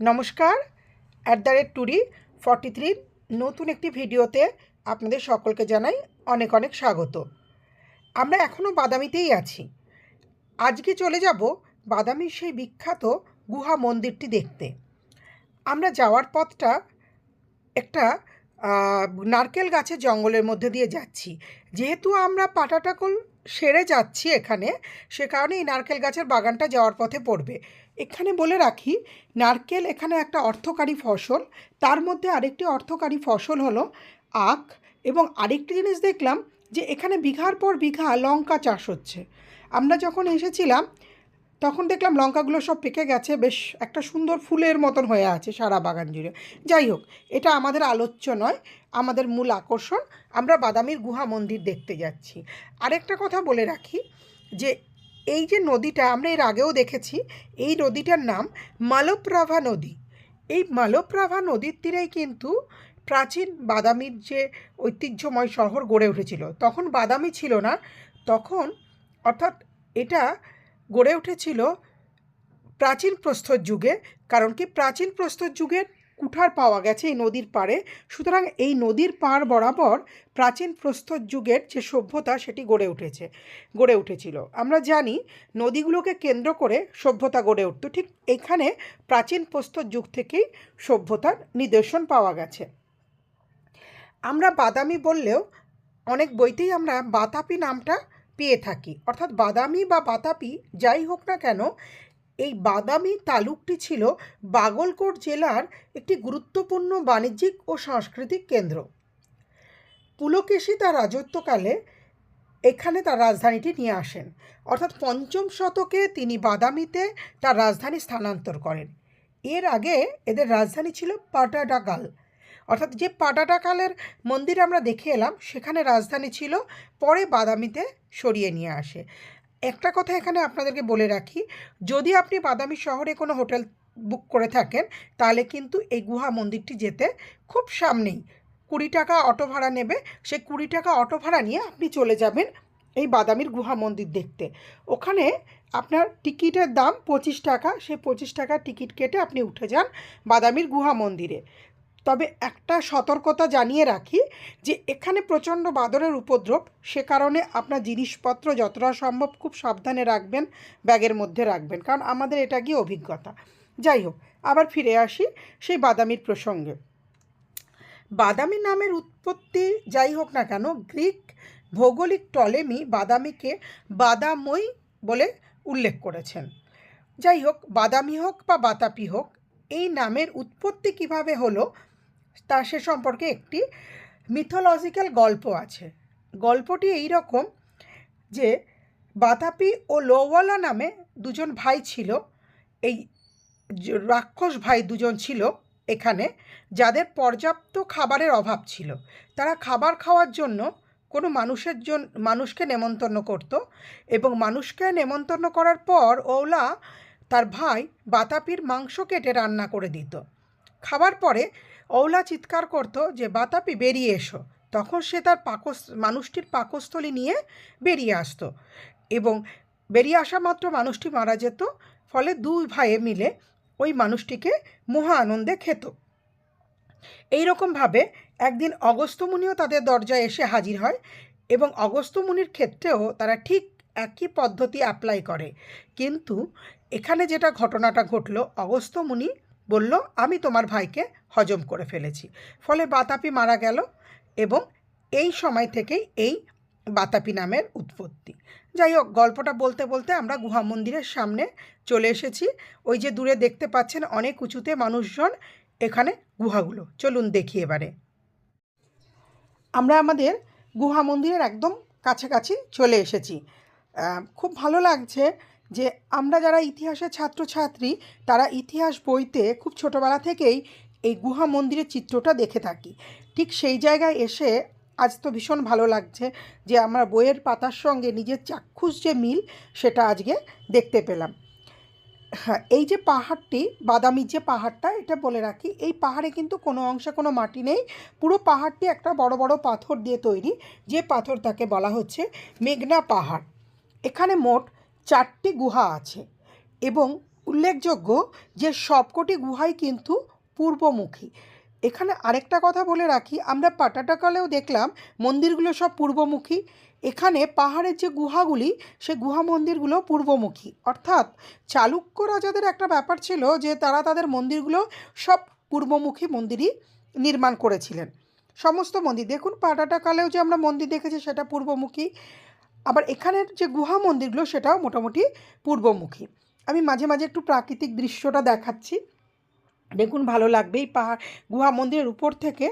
নমস্কার at the rate টুরি forty থ্রির নতুন একটি ভিডিওতে আপনাদের সকলকে জানাই অনেক অনেক স্বাগত। আমরা এখনও বাদামিতেই আছি। আজকে চলে যাব বাদামির সেই বিখ্যাত গুহা মন্দিরটি দেখতে। আমরা যাওয়ার পথটা একটা নারকেল গাছের জঙ্গলের মধ্যে দিয়ে যাচ্ছি। যেহেতু আমরা পাটাটাকল সেরে যাচ্ছি এখানে, সে কারণে এই নারকেল গাছের বাগানটা যাওয়ার পথে পড়বে। এখানে বলে রাখি, নারকেল এখানে একটা অর্থকারী ফসল। তার মধ্যে আরেকটি অর্থকারী ফসল হলো আখ এবং আরেকটি জিনিস দেখলাম যে এখানে বিঘার পর বিঘা লঙ্কা চাষ হচ্ছে। আমরা যখন এসেছিলাম, তখন দেখলাম লঙ্কাগুলো সব পেকে গেছে, বেশ একটা সুন্দর ফুলের মতন হয়ে আছে সারা বাগান জুড়ে। যাই হোক, এটা আমাদের আলোচ্য নয়, আমাদের মূল আকর্ষণ। আমরা বাদামির গুহা মন্দির দেখতে যাচ্ছি। আরেকটা কথা বলে রাখি যে এই যে নদীটা আমরা এর আগেও দেখেছি, এই নদীটার নাম মালপ্রাভা নদী। এই মালপ্রাভা নদীর তীরেই কিন্তু প্রাচীন বাদামির যে ঐতিহ্যময় শহর গড়ে উঠেছিল, তখন বাদামি ছিল না, তখন অর্থাৎ এটা গড়ে উঠেছিল প্রাচীন প্রস্তর যুগে। কারণ কি? প্রাচীন প্রস্তর যুগের কুঠার পাওয়া গেছে এই নদীর পাড়ে। সুতরাং এই নদীর পাড় বরাবর প্রাচীন প্রস্তর যুগের যে সভ্যতা, সেটি গড়ে উঠেছে, গড়ে উঠেছিল। আমরা জানি নদীগুলোকে কেন্দ্র করে সভ্যতা গড়ে উঠত। ঠিক এখানে প্রাচীন প্রস্তর যুগ থেকেই সভ্যতার নিদর্শন পাওয়া গেছে। আমরা বাদামি বললেও অনেক বইতেই আমরা বাতাপি নামটা পেয়ে থাকি। অর্থাৎ বাদামি বা বাতাপি যাই হোক না কেন এই বাদামি তালুকটি ছিল বাগলকোট জেলার একটি গুরুত্বপূর্ণ বাণিজ্যিক ও সাংস্কৃতিক কেন্দ্র। পুলকেশী তার রাজত্বকালে এখানে তার রাজধানীটি নিয়ে আসেন। অর্থাৎ পঞ্চম শতকে তিনি বাদামিতে তার রাজধানী স্থানান্তর করেন। এর আগে এদের রাজধানী ছিল পাটাডাকাল। অর্থাৎ যে পাটাডাকালের মন্দির আমরা দেখে এলাম, সেখানে রাজধানী ছিল, পরে বাদামিতে সরিয়ে নিয়ে আসে। একটা কথা এখানে আপনাদেরকে বলে রাখি, যদি আপনি বাদামি শহরে কোনো হোটেল বুক করে থাকেন, তাহলে কিন্তু এই গুহা মন্দিরটি যেতে খুব সামনেই। কুড়ি টাকা অটো ভাড়া নেবে সেই কুড়ি টাকা অটো ভাড়া নিয়ে আপনি চলে যাবেন এই বাদামির গুহা মন্দির দেখতে। ওখানে আপনার টিকিটের দাম পঁচিশ টাকা সেই পঁচিশ টাকার টিকিট কেটে আপনি উঠে যান বাদামির গুহা মন্দিরে। তবে একটা সতর্কতা জানিয়ে রাখি যে এখানে প্রচণ্ড বাদরের উপদ্রব, সে কারণে আপনার জিনিসপত্র যতটা সম্ভব খুব সাবধানে রাখবেন, ব্যাগের মধ্যে রাখবেন। কারণ আমাদের এটা গিয়ে অভিজ্ঞতা। যাই হোক, আবার ফিরে আসি সেই বাদামির প্রসঙ্গে। বাদামি নামের উৎপত্তি যাই হোক না কেন, গ্রিক ভৌগোলিক টলেমি বাদামিকে বাদামই বলে উল্লেখ করেছেন। যাই হোক, বাদামি হোক বা বাতাপি হোক, এই নামের উৎপত্তি কীভাবে হলো তা সে সম্পর্কে একটি মিথোলজিক্যাল গল্প আছে। গল্পটি এই রকম যে বাতাপি ও লোওয়ালা নামে দুজন ভাই ছিল। এই রাক্ষস ভাই দুজন ছিল এখানে, যাদের পর্যাপ্ত খাবারের অভাব ছিল। তারা খাবার খাওয়ার জন্য কোনো মানুষের জন্য মানুষকে নেমন্তন্ন করত এবং মানুষকে নেমন্তন্ন করার পর ওলা তার ভাই বাতাপির মাংস কেটে রান্না করে দিত। খাবার পরে ওলা চিৎকার করত যে, বাতাপি, বেরিয়ে এসো। তখন সে তার পাকস মানুষটির পাকস্থলী নিয়ে বেরিয়ে আসতো এবং বেরিয়ে আসা মাত্র মানুষটি মারা যেত, ফলে দুই ভাইয়ে মিলে ওই মানুষটিকে মহা আনন্দে খেত। এই রকমভাবে একদিন অগস্ত্যমুনিও তাদের দরজায় এসে হাজির হয় এবং অগস্ত্যমুনির ক্ষেত্রেও তারা ঠিক একই পদ্ধতি অ্যাপ্লাই করে। কিন্তু এখানে যেটা ঘটনাটা ঘটলো, অগস্ত্যমুনি বলল, আমি তোমার ভাইকে হজম করে ফেলেছি। ফলে বাতাপি মারা গেল এবং এই সময় থেকেই এই বাতাপি নামের উৎপত্তি। যাই হোক, গল্পটা বলতে বলতে আমরা গুহা মন্দিরের সামনে চলে এসেছি। ওই যে দূরে দেখতে পাচ্ছেন অনেক উঁচুতে মানুষজন এখানে গুহাগুলো। চলুন দেখি এবারে। আমরা আমাদের গুহা মন্দিরের একদম কাছাকাছি চলে এসেছি। খুব ভালো লাগছে যে আমরা যারা ইতিহাসের ছাত্রছাত্রী, তারা ইতিহাস বইতে খুব ছোটোবেলা থেকেই এই গুহা মন্দিরের চিত্রটা দেখে থাকি। ঠিক সেই জায়গায় এসে আজ তো ভীষণ ভালো লাগছে যে আমরা বইয়ের পাতার সঙ্গে নিজের চাক্ষুষ যে মিল, সেটা আজকে দেখতে পেলাম। হ্যাঁ এই যে পাহাড়টি, বাদামির যে পাহাড়টা, এটা বলে রাখি, এই পাহাড়ে কিন্তু কোনো অংশে কোনো মাটি নেই। পুরো পাহাড়টি একটা বড় বড় পাথর দিয়ে তৈরি, যে পাথর তাকে বলা হচ্ছে মেঘনা পাহাড়। এখানে মোট চারটি গুহা আছে এবং উল্লেখযোগ্য যে সবকটি গুহাই কিন্তু পূর্বমুখী। এখানে আরেকটা কথা বলে রাখি, আমরা পাটাটাকালেও দেখলাম মন্দিরগুলো সব পূর্বমুখী। এখানে পাহাড়ের যে গুহাগুলি, সে গুহা মন্দিরগুলো পূর্বমুখী। অর্থাৎ চালুক্য রাজাদের একটা ব্যাপার ছিল যে তারা তাদের মন্দিরগুলো সব পূর্বমুখী মন্দিরই নির্মাণ করেছিলেন। সমস্ত মন্দির, দেখুন পাটাটাকালেও যে আমরা মন্দির দেখেছি সেটা পূর্বমুখী। আবার এখানের যে গুহা মন্দিরগুলো সেটাও মোটামুটি পূর্বমুখী। আমি মাঝে মাঝে একটু প্রাকৃতিক দৃশ্যটা দেখাচ্ছি। দেখুন, ভালো লাগবে। এই পাহাড়, গুহা মন্দিরের উপর থেকে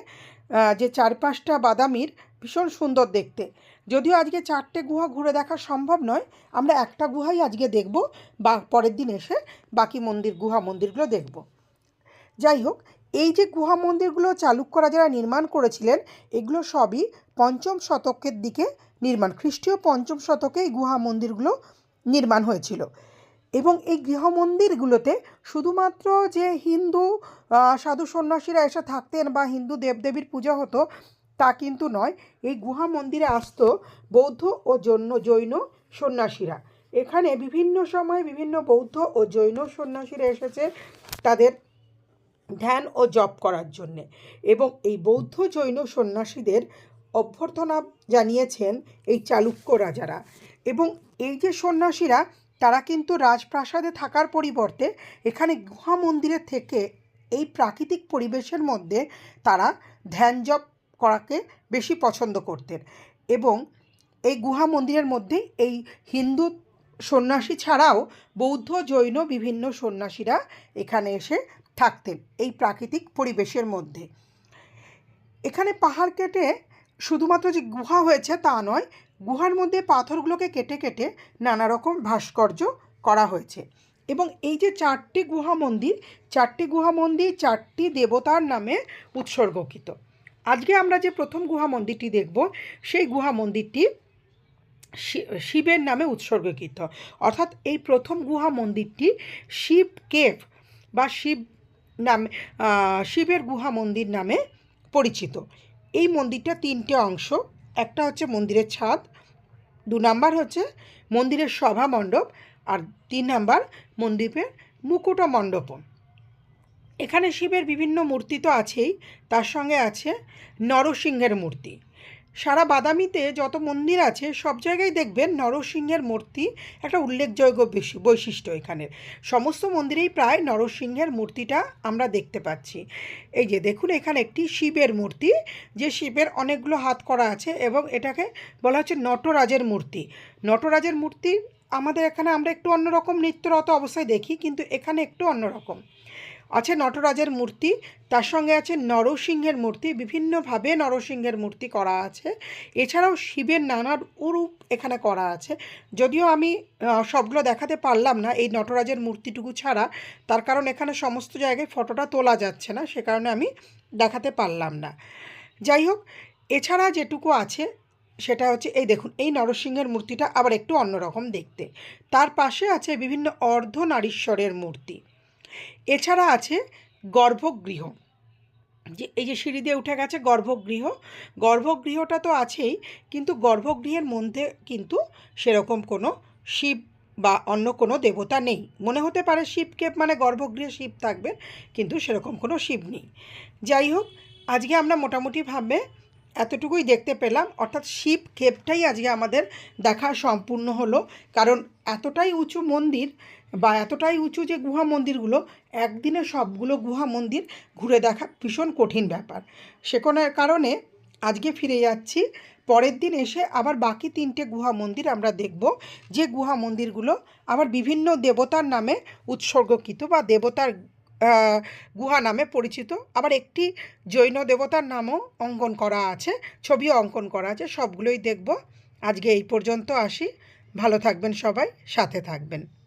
যে চারপাশটা বাদামির, ভীষণ সুন্দর দেখতে। যদিও আজকে চারটে গুহা ঘুরে দেখা সম্ভব নয়, আমরা একটা গুহাই আজকে দেখব, বা পরের দিন এসে বাকি মন্দির, গুহা মন্দিরগুলো দেখব। যাই হোক, এই যে গুহা মন্দিরগুলো চালুক্যরা যারা নির্মাণ করেছিলেন, এগুলো সবই পঞ্চম শতকের দিকে নির্মাণ, খ্রিস্টীয় পঞ্চম শতকে এই গুহা মন্দিরগুলো নির্মাণ হয়েছিল। এবং এই গৃহ মন্দিরগুলোতে শুধুমাত্র যে হিন্দু সাধু সন্ন্যাসীরা এসে থাকতেন বা হিন্দু দেবদেবীর পূজা হতো, তা কিন্তু নয়। এই গুহা মন্দিরে আসতো বৌদ্ধ ও জৈন জৈন সন্ন্যাসীরা। এখানে বিভিন্ন সময় বিভিন্ন বৌদ্ধ ও জৈন সন্ন্যাসীরা এসেছে তাদের ধ্যান ও জপ করার জন্যে। এবং এই বৌদ্ধ, জৈন সন্ন্যাসীদের অভ্যর্থনা জানিয়েছেন এই চালুক্য রাজারা। এবং এই যে সন্ন্যাসীরা, তারা কিন্তু রাজপ্রাসাদে থাকার পরিবর্তে এখানে গুহা মন্দিরে থেকে এই প্রাকৃতিক পরিবেশের মধ্যে তারা ধ্যান জপ করাকে বেশি পছন্দ করতেন। এবং এই গুহা মন্দিরের মধ্যে এই হিন্দু সন্ন্যাসী ছাড়াও বৌদ্ধ, জৈন বিভিন্ন সন্ন্যাসীরা এখানে এসে থাকতেন এই প্রাকৃতিক পরিবেশের মধ্যে। এখানে পাহাড় কেটে শুধুমাত্র যে গুহা হয়েছে তা নয়, গুহার মধ্যে পাথরগুলোকে কেটে কেটে নানা রকম ভাস্কর্য করা হয়েছে। এবং এই যে চারটি গুহা মন্দির, চারটি গুহা মন্দির চারটি দেবতার নামে উৎসর্গকৃত। আজকে আমরা যে প্রথম গুহা মন্দিরটি দেখব, সেই গুহা মন্দিরটি শিবের নামে উৎসর্গকৃত। অর্থাৎ এই প্রথম গুহা মন্দিরটি শিব কেভ বা শিব নামে শিবের গুহা মন্দির নামে পরিচিত। এই মন্দিরটা তিনটে অংশ, একটা হচ্ছে মন্দিরের ছাদ, দু নাম্বার হচ্ছে মন্দিরের সভা মণ্ডপ আর তিন নাম্বার মন্দিরের মুকুট মণ্ডপ এখানে শিবের বিভিন্ন মূর্তি তো আছেই, তার সঙ্গে আছে নরসিংহের মূর্তি। সারা বাদামিতে যত মন্দির আছে, সব জায়গায় দেখবেন নরসিংহের মূর্তি, একটা উল্লেখযোগ্য বেশি বৈশিষ্ট্য এখানের সমস্ত মন্দিরেই প্রায় নরসিংহের মূর্তিটা আমরা দেখতে পাচ্ছি। এই যে দেখুন, এখানে একটি শিবের মূর্তি, যে শিবের অনেকগুলো হাত করা আছে এবং এটাকে বলা হচ্ছে নটরাজের মূর্তি। নটরাজের মূর্তি আমাদের এখানে আমরা একটু অন্যরকম নৃত্যরত অবস্থায় দেখি, কিন্তু এখানে একটু অন্যরকম। আছে নটরাজের মূর্তি, তার সঙ্গে আছে নরসিংহের মূর্তি, বিভিন্নভাবে নরসিংহের মূর্তি করা আছে। এছাড়াও শিবের নানা রূপ এখানে করা আছে। যদিও আমি সবগুলো দেখাতে পারলাম না এই নটরাজের মূর্তিটুকু ছাড়া, তার কারণ এখানে সমস্ত জায়গায় ফটোটা তোলা যাচ্ছে না, সে কারণে আমি দেখাতে পারলাম না। যাই হোক, এছাড়া যেটুকু আছে, সেটা হচ্ছে, এই দেখুন, এই নরসিংহের মূর্তিটা আবার একটু অন্যরকম দেখতে। তার পাশে আছে বিভিন্ন অর্ধনারীশ্বরের মূর্তি। এছাড়া আছে গর্ভগৃহ। যে এই যে সিঁড়ি দিয়ে উঠে গেছে গর্ভগৃহ, গর্ভগৃহটা তো আছেই, কিন্তু গর্ভগৃহের মধ্যে কিন্তু সেরকম কোনো শিব বা অন্য কোনো দেবতা নেই। মনে হতে পারে শিবকে মানে গর্ভগৃহে শিব থাকবে কিন্তু সেরকম কোনো শিব নেই। যাই হোক, আজকে আমরা মোটামুটিভাবে এতটুকুই দেখতে পেলাম, অর্থাৎ শিব কেপটাই আজকে আমাদের দেখা সম্পূর্ণ হলো, কারণ এতটাই উঁচু মন্দির বা এতটাই উঁচু যে গুহা মন্দিরগুলো, একদিনে সবগুলো গুহা মন্দির ঘুরে দেখা ভীষণ কঠিন ব্যাপার। সে কোনো কারণে আজকে ফিরে যাচ্ছি, পরের দিন এসে আবার বাকি তিনটে গুহা মন্দির আমরা দেখব, যে গুহা মন্দিরগুলো আবার বিভিন্ন দেবতার নামে উৎসর্গকৃত বা দেবতার গুহা নামে পরিচিত। আবার একটি জৈন দেবতার নামও অঙ্কন করা আছে, ছবিও অঙ্কন করা আছে, সবগুলোই দেখব। আজকে এই পর্যন্ত আসি। ভালো থাকবেন সবাই, সাথে থাকবেন।